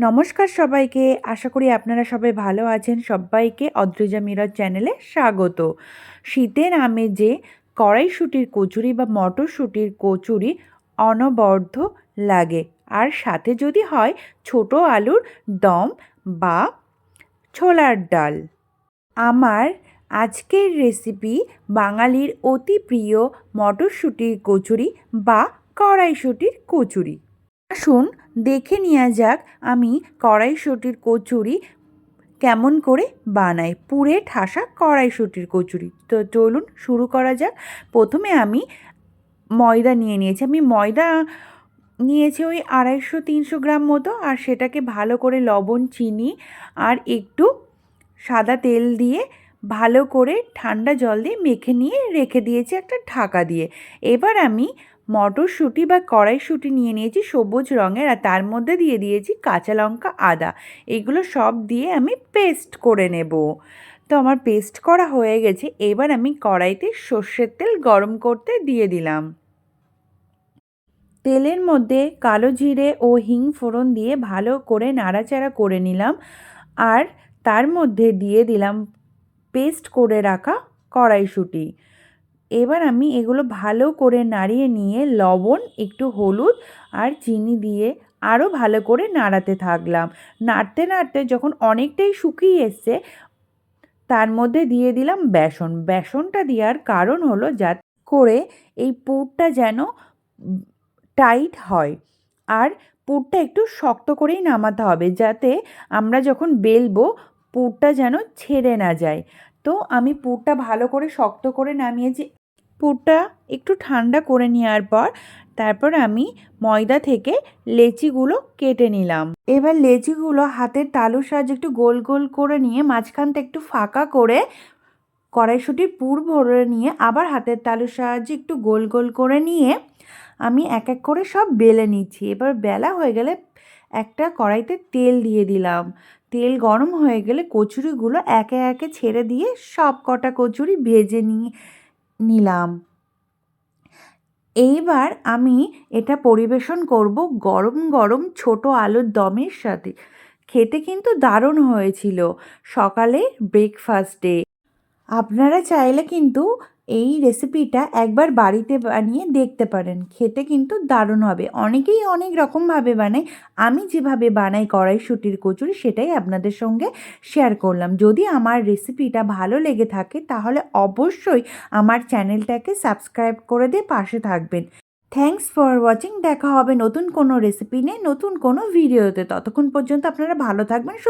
নমস্কার সবাইকে। আশা করি আপনারা সবাই ভালো আছেন। সবাইকে অদ্রিজা মিরর চ্যানেলে স্বাগত। শীতের আমেজে কড়াইশুটির কচুরি বা মটরশুঁটির কচুরি অনবদ্য লাগে। আর সাথে যদি হয় ছোট আলুর দম বা ছোলার ডাল। আমার আজকের রেসিপি বাঙালির অতি প্রিয় মটরশুঁটির কচুরি বা কড়াইশুঁটির কচুরি। আসুন দেখে নেওয়া যাক আমি কড়াইশুঁটির কচুরি কেমন করে বানাই। পুরে ঠাসা কড়াইশুঁটির কচুরি। তো চলুন শুরু করা যাক। প্রথমে আমি ময়দা নিয়ে নিয়েছি। আমি ময়দা নিয়েছি ওই আড়াইশো তিনশো গ্রাম মতো আর সেটাকে ভালো করে লবণ, চিনি আর একটু সাদা তেল দিয়ে ভালো করে ঠান্ডা জল দিয়ে মেখে নিয়ে রেখে দিয়েছি একটা ঢাকা দিয়ে। এবার আমি মটরশুঁটি বা কড়াইশুঁটি নিয়ে নিয়েছি সবুজ রঙের আর তার মধ্যে দিয়ে দিয়েছি কাঁচা লঙ্কা, আদা। এগুলো সব দিয়ে আমি পেস্ট করে নেব। তো আমার পেস্ট করা হয়ে গেছে। এবার আমি কড়াইতে সর্ষের তেল গরম করতে দিয়ে দিলাম। তেলের মধ্যে কালো জিরে ও হিং ফোড়ন দিয়ে ভালো করে নাড়াচাড়া করে নিলাম আর তার মধ্যে দিয়ে দিলাম পেস্ট করে রাখা কড়াইশুঁটি। এবার আমি এগুলো ভালো করে নাড়িয়ে নিয়ে লবণ, একটু হলুদ আর চিনি দিয়ে আরও ভালো করে নাড়াতে থাকলাম। নাড়তে নাড়তে যখন অনেকটাই শুকিয়ে এসছে, তার মধ্যে দিয়ে দিলাম বেসন। বেসনটা দেওয়ার কারণ হলো যা করে এই পুরটা যেন টাইট হয় আর পুরটা একটু শক্ত করেই নামাতে হবে যাতে আমরা যখন বেলবো, পুরটা যেন ছেড়ে না যায়। তো আমি পুরটা ভালো করে শক্ত করে নামিয়েছি। পুরটা একটু ঠান্ডা করে নেওয়ার পর তারপর আমি ময়দা থেকে লেচিগুলো কেটে নিলাম। এবার লেচিগুলো হাতের তালুর সাহায্যে একটু গোল গোল করে নিয়ে মাঝখানটা একটু ফাঁকা করে কড়াইশুটির পুর ভরে নিয়ে আবার হাতের তালুর সাহায্যে একটু গোল গোল করে নিয়ে আমি এক এক করে সব বেলে নিচ্ছি। এবার বেলা হয়ে গেলে একটা কড়াইতে তেল দিয়ে দিলাম। তেল গরম হয়ে গেলে কচুরিগুলো একে একে ছেড়ে দিয়ে সব কটা কচুরি ভেজে নিয়ে নিলাম। এইবার আমি এটা পরিবেশন করব গরম গরম ছোট আলুর দমের সাথে। খেতে কিন্তু দারুণ হয়েছিল। সকালে ব্রেকফাস্টে আপনারা চাইলে কিন্তু এই রেসিপিটা একবার বাড়িতে বানিয়ে দেখতে পারেন। খেতে কিন্তু দারুণ হবে। অনেকেই অনেক রকমভাবে বানায়। আমি যেভাবে বানাই কড়াইশুটির কচুরি, সেটাই আপনাদের সঙ্গে শেয়ার করলাম। যদি আমার রেসিপিটা ভালো লেগে থাকে, তাহলে অবশ্যই আমার চ্যানেলটাকে সাবস্ক্রাইব করে দিয়ে পাশে থাকবেন। থ্যাংকস ফর ওয়াচিং দেখা হবে নতুন কোনো রেসিপি নিয়ে, নতুন কোনো ভিডিওতে ততক্ষণ পর্যন্ত আপনারা ভালো থাকবেন, সুস্থ